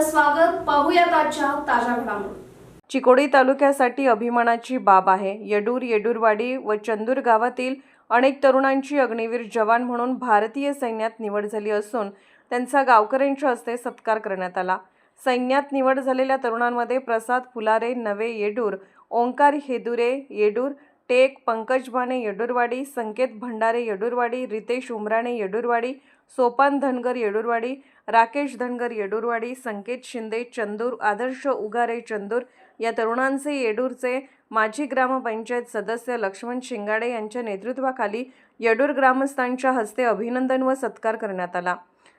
स्वागत पाहूयात आजच्या ताज्या घडामोडी. चिकोडी तालुक्यासाठी अभिमानाची बाब आहे. येडूर येडूरवाडी व चंदूर गावातील अनेक तरुणांची अग्निवीर जवान म्हणून भारतीय सैन्यात निवड झाली असून त्यांचा गावकऱ्यांच्या हस्ते सत्कार करण्यात आला. सैन्यात निवड झालेल्या तरुणांमध्ये प्रसाद फुलारे नवे येडूर ओंकार हेदुरे येडूर टेक पंकज भाने येडूरवाडी संकेत भंडारे येडूरवाडी रितेश उमराणे येडूरवाडी सोपान धनगर येडूरवाडी राकेश धनगर येडूरवाडी संकेत शिंदे चंदूर आदर्श उगारे चंदूर या तरुणांचे येडूरचे माजी ग्रामपंचायत सदस्य लक्ष्मण शिंगाडे यांच्या नेतृत्वाखाली येडूर ग्रामस्थांच्या हस्ते अभिनंदन व सत्कार करण्यात आला.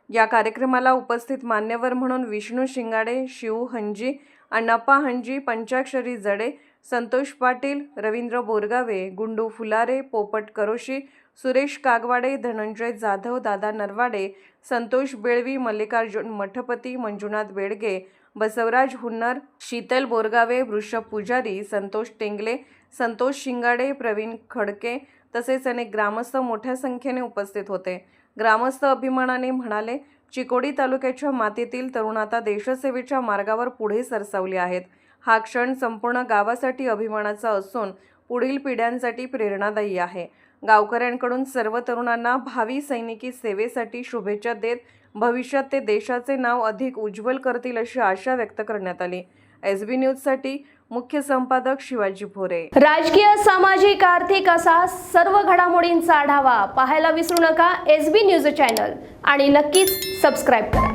या कार्यक्रमाला उपस्थित मान्यवर म्हणून विष्णू शिंगाडे शिव हंजी अण्णप्पा हंजी पंचाक्षरी जडे संतोष पाटील रवींद्र बोरगावे गुंडू फुलारे पोपट करोशी सुरेश कागवाडे धनंजय जाधव दादा नरवाडे संतोष बेळवी मल्लिकार्जुन मठपती मंजुनाथ बेडगे बसवराज हुन्नर शीतल बोरगावे वृषभ पुजारी संतोष टेंगले संतोष शिंगाडे प्रवीण खडके तसेच अनेक ग्रामस्थ मोठ्या संख्येने उपस्थित होते. ग्रामस्थ अभिमानाने म्हणाले चिकोडी तालुक्याच्या मातीतील तरुण आता देशसेवेच्या मार्गावर पुढे सरसावले आहेत. हा क्षण संपूर्ण गावासाठी अभिमानाचा असून पुढील पिढ्यांसाठी प्रेरणादायी आहे. गावकऱ्यांकडून सर्व तरुणांना भावी सैनिकी सेवेसाठी शुभेच्छा देत भविष्यात ते देशाचे नाव अधिक उज्ज्वल करतील अशी आशा व्यक्त करण्यात आली. एस बी न्यूजसाठी मुख्य संपादक शिवाजी भोरे. राजकीय सामाजिक आर्थिक असा सर्व घडामोडींचा आढावा पाहायला विसरू नका एस बी न्यूज चॅनल आणि नक्कीच सबस्क्राईब करा.